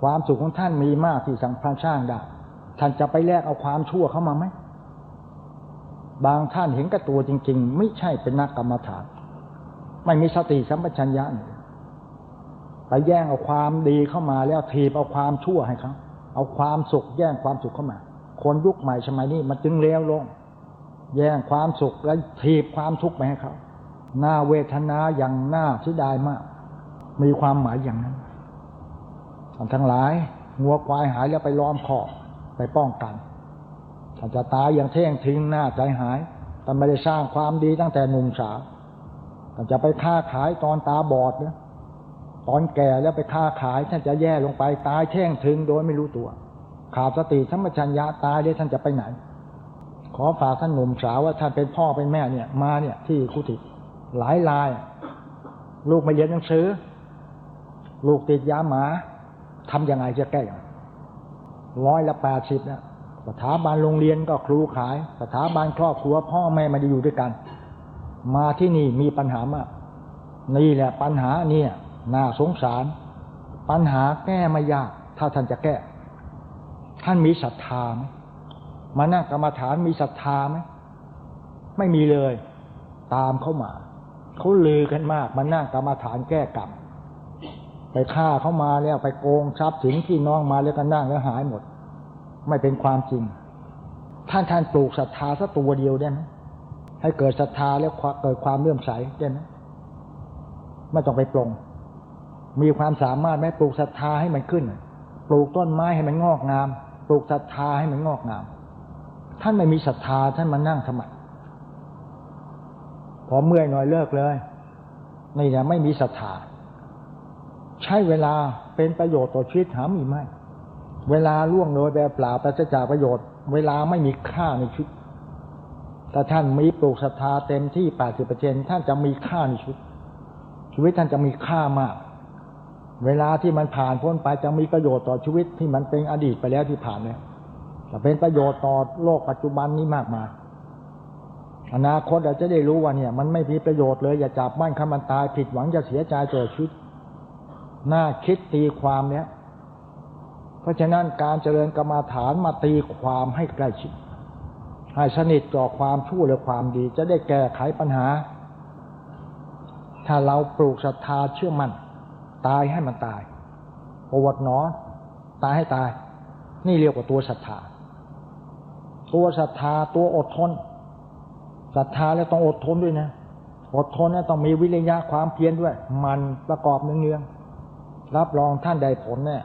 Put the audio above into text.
ความสุขของท่านมีมากที่สังพระช่างได้ท่านจะไปแลกเอาความชั่วเข้ามาไหมบางท่านเห็นกับตัวจริง ๆ ไม่ใช่เป็นนักกรรมฐาน ไม่มีสติสัมปชัญญะไปแย่งเอาความดีเข้ามาแล้วทีบเอาความชั่วให้เขาเอาความสุขแย่งความสุขเข้ามา คนยุคใหม่สมัยนี้มันจึงเลวลง แย่งความสุขแล้วทีบความทุกข์ไปให้เขาหน้าเวทนาอย่างหน้าที่ดายมาก มีความหมายอย่างนั้น ท่านทั้งหลายงัวควายหายแล้วไปล้อมคอไปป้องกันถ้านจะตายอย่างเท่งทิ้งหน้าใจหายแต่ไม่ได้สร้างความดีตั้งแต่หนุ่มสาวถ้านจะไปค้าขายตอนตาบอดเนี่ยตอนแก่แล้วไปค้าขายท่านจะแย่ลงไปตายแท่งถึงโดยไม่รู้ตัว ขาดสติสัมปชัญญะตายได้วท่านจะไปไหน ขอฝากท่านหนุ่มสาวว่าท่านเป็นพ่อเป็นแม่เนี่ย มาเนี่ย ที่คุติหลายราย ลูกไม่เรียนหนังสือ ลูกติดยาหมา ทำยังไงจะแก้อย่างร้อยละแปดสิบนะสถาบันโรงเรียนก็ครูขาย สถาบันครอบครัว พ่อแม่ม่ได้อยู่ด้วยกัน มาที่นี่มีปัญหามาก นี่แหละปัญหาเนี่ยน่าสงสาร ปัญหาแก้ไม่ยาก ถ้าท่านจะแก้ ท่านมีศรัทธาไหมมานั่งกรรมฐานมีศรัทธาไหมไม่มีเลย ตามเข้ามาเขาลือกันมากมานั่งกรรมฐานแก้กรรม ไปฆ่าเขามาแล้วไปโกงทรัพย์สินที่น้องมาแล้วก็นั่งแล้วหายหมด ไม่เป็นความจริง ท่านท่านปลูกศรัทธาสักตัวเดียวได้ไหมให้เกิดศรัทธาแล้วเกิดความเลื่อมใสได้ไหมไม่ต้องไปปลง มีความสามารถไหมปลูกศรัทธาให้มันขึ้น ปลูกต้นไม้ให้มันงอกงาม ปลูกศรัทธาให้มันงอกงาม ท่านไม่มีศรัทธาท่านมานั่งทำไมพอเมื่อยหน่อยเลิกเลยนี่นะไม่มีศรัทธา ช้เวลาเป็นประโยชน์ต่อชีวิตหามีไหมเวลาล่วงโดยแบบเปล่าปราศจากประโยชน์ เวลาไม่มีค่าในชีวิตแต่ท่านมีปลูกศรัทธาเต็มที่แปดสิบเปอร์เซ็นท่านจะมีค่าในชีวิต ชีวิตท่านจะมีค่ามาก เวลาที่มันผ่านพ้นไปจะมีประโยชน์ต่อชีวิตที่มันเป็นอดีตไปแล้วที่ผ่านแล้วจะเป็นประโยชน์ต่อโลกปัจจุบันนี้มากมาย อนาคตเราจะได้รู้ว่าเนี่ย มันไม่มีประโยชน์เลย อย่าจับมั่นคำมันตายผิดหวังจะเสียใจเจอชีวิต น่าคิดตีความเนี้ยเพราะฉะนั้นการเจริญกรรมาฐานมาตีความให้ใกล้ชิดให้สนิทต่อความชั่วหรือความดี จะได้แก้ไขปัญหา ถ้าเราปลูกศรัทธาเชื่อมัน่นตายให้มันตายปวดหนอ ตายให้ตาย นี่เรียกว่าตัวศรัทธา ตัวศรัทธาตัวอดทนศรัทธาแล้วต้องอดทนด้วยนะ อดทนแล้วต้องมีวิริยะความเพียรด้วย มันประกอบเนืองๆ รับรองท่านได้ผลเนี่ย